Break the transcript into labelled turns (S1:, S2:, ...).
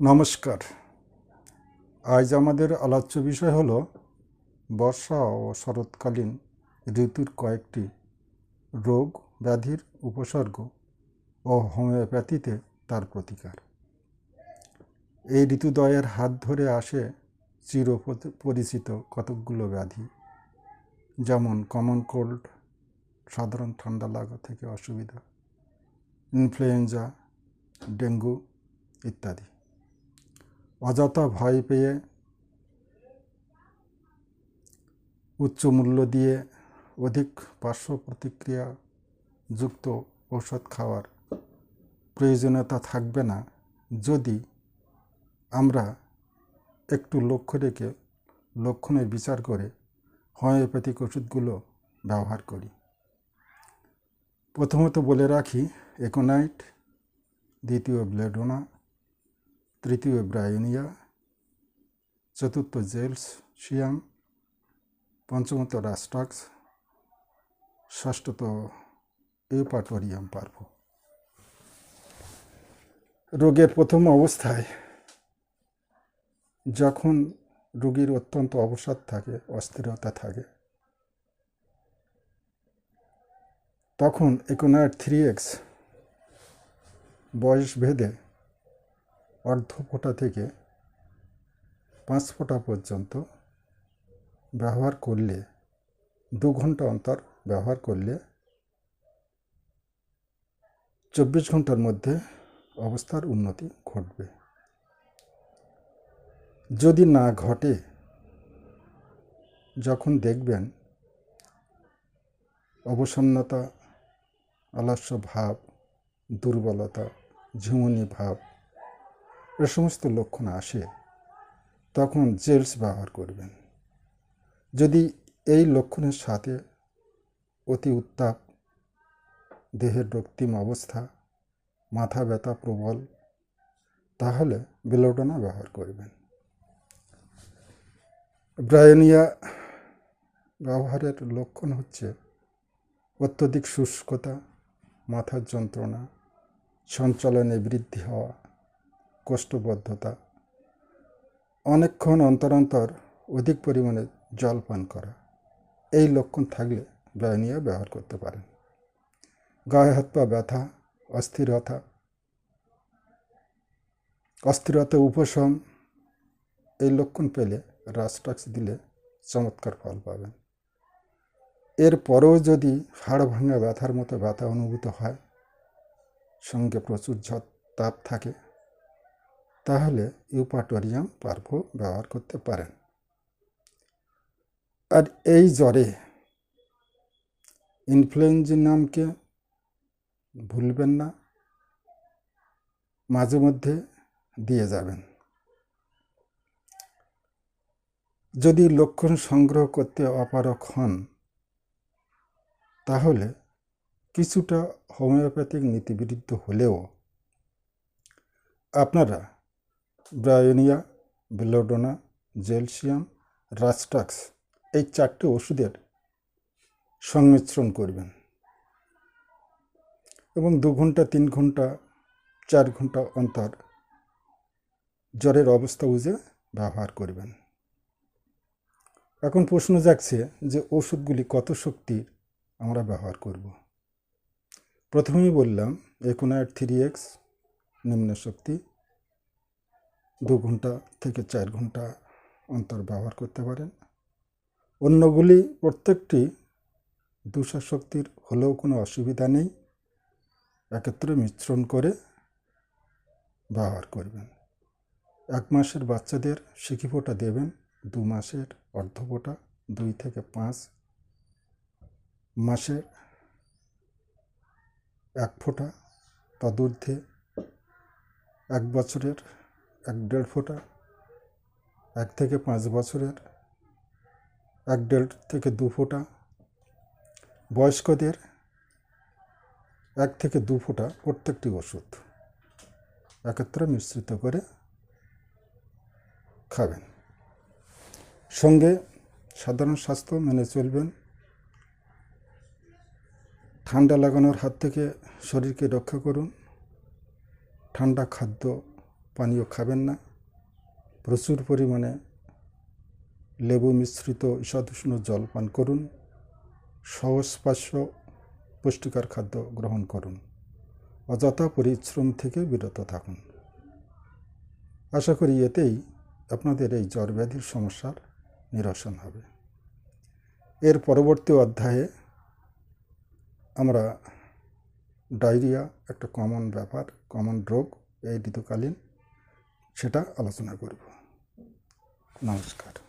S1: নমস্কার। আজ আমাদের আলোচ্য বিষয় হল বর্ষা ও শরৎকালীন ঋতুর কয়েকটি রোগ ব্যাধির উপসর্গ ও হোমিওপ্যাথিতে তার প্রতিকার। এই ঋতুদ্বয়ের হাত ধরে আসে চির পরিচিত কতকগুলো ব্যাধি, যেমন কমন কোল্ড সাধারণ ঠান্ডা লাগা থেকে অসুবিধা ইনফ্লুয়েঞ্জা ডেঙ্গু ইত্যাদি। অযথা ভয় পেয়ে উচ্চ মূল্য দিয়ে অধিক পার্শ্ব প্রতিক্রিয়া যুক্ত ঔষধ খাওয়ার প্রয়োজনীয়তা থাকবে না। যদি আমরা একটু লক্ষ্য রেখে লক্ষণের বিচার করে হোমিওপ্যাথিক ওষুধগুলো ব্যবহার করি। প্রথমত বলে রাখি, একোনাইট, দ্বিতীয় ব্লেডোনা তৃতীয় ব্রায়োনিয়া চতুর্থ জেলস শিয়াম পঞ্চমত রাস্টাক্স ষষ্ঠত ইউপাটোরিয়াম পার্ভ রোগের প্রথম অবস্থায় যখন রোগীর অত্যন্ত অবসাদ থাকে অস্থিরতা থাকে তখন একোনাইট থ্রি এক্স বয়স ভেদে অর্ধ ফোঁটা থেকে পাঁচ ফোঁটা পর্যন্ত ব্যবহার করলে, দু ঘণ্টা অন্তর ব্যবহার করলে চব্বিশ ঘণ্টার মধ্যে অবস্থার উন্নতি ঘটবে। যদি না ঘটে, যখন দেখবেন অবসন্নতা আলস্য ভাব, দুর্বলতা, ঝুমনি ভাব এ সমস্ত লক্ষণ আসে, তখন জেলস ব্যবহার করবেন। যদি এই লক্ষণের সাথে অতি উত্তাপ, দেহের রক্তিম অবস্থা, মাথা ব্যথা প্রবল, তাহলে বেলোডোনা ব্যবহার করবেন। ব্রায়নিয়া ব্যবহারের লক্ষণ হচ্ছে অত্যধিক শুষ্কতা, মাথার যন্ত্রণা, সঞ্চালনে বৃদ্ধি হওয়া কোষ্ঠবদ্ধতা। অনেকক্ষণ অন্তর অন্তর অধিক পরিমাণে জল পান করা। এই লক্ষণ থাকলে ব্রায়নিয়া ব্যবহার করতে পারেন। গায়ে হাত পা ব্যথা, অস্থিরতা অস্থিরতা, উপশম, এই লক্ষণ পেলে রাস্টাক্স দিলে চমৎকার ফল পাবেন। এরপরেও যদি হাড় ভাঙা ব্যথার মতো ব্যথা অনুভূত হয়, সঙ্গে প্রচুর ঝড় তাপ থাকে তাহলে ইউপাটোরিয়াম পার্ভ ব্যবহার করতে পারেন। আর এই জ্বরে ইনফ্লুয়েঞ্জিনামকে ভুলবেন না, মাঝে মধ্যে দিয়ে যাবেন। যদি লক্ষণ সংগ্রহ করতে অপারক হন, তাহলে কিছুটা হোমিওপ্যাথিক নীতিবিরুদ্ধ হলেও আপনারা ব্রায়োনিয়া, বেলোডোনা, জেলসিয়াম, রাস্টাক্স এই চারটে ওষুধের সংমিশ্রণ করবেন এবং দু ঘণ্টা, তিন ঘণ্টা, চার ঘণ্টা অন্তর জ্বরের অবস্থা বুঝে ব্যবহার করবেন। এখন প্রশ্ন জাগছে যে ওষুধগুলি কত শক্তির আমরা ব্যবহার করব। প্রথমেই বললাম একোনাইট থ্রি এক্স নিম্ন শক্তি দু ঘণ্টা থেকে চার ঘণ্টা অন্তর ব্যবহার করতে পারেন। অন্যগুলি প্রত্যেকটি দুশো শক্তির হলেও কোনো অসুবিধা নেই। একত্রে মিশ্রণ করে ব্যবহার করবেন। এক মাসের বাচ্চাদের শিখি ফোঁটা দেবেন, দু মাসের অর্ধ ফোঁটা, দুই থেকে পাঁচ মাসের এক ফোঁটা। তদূর্ধ্বে এক বছরের এক দেড় ফোঁটা, এক থেকে পাঁচ বছরের, এক দেড় থেকে দু ফোঁটা। বয়স্কদের এক থেকে দু ফোঁটা প্রত্যেকটি ওষুধ একত্রে মিশ্রিত করে খাবেন। সঙ্গে সাধারণ স্বাস্থ্য মেনে চলবেন। ঠান্ডা লাগানোর হাত থেকে শরীরকে রক্ষা করুন। ঠান্ডা খাদ্য পানীয় খাবেন না। প্রচুর পরিমাণে লেবু মিশ্রিত ঈষদুষ্ণ জল পান করুন। সহস্পাস্য পুষ্টিকর খাদ্য গ্রহণ করুন। অযথা পরিশ্রম থেকে বিরত থাকুন। আশা করি এতেই আপনাদের এই জ্বর ব্যাধির সমস্যার নিরসন হবে। এর পরবর্তী অধ্যায়ে আমরা ডায়রিয়া, একটা কমন ব্যাপার, কমন রোগ, এই ঋতুকালীন সেটা আলোচনা করব। নমস্কার।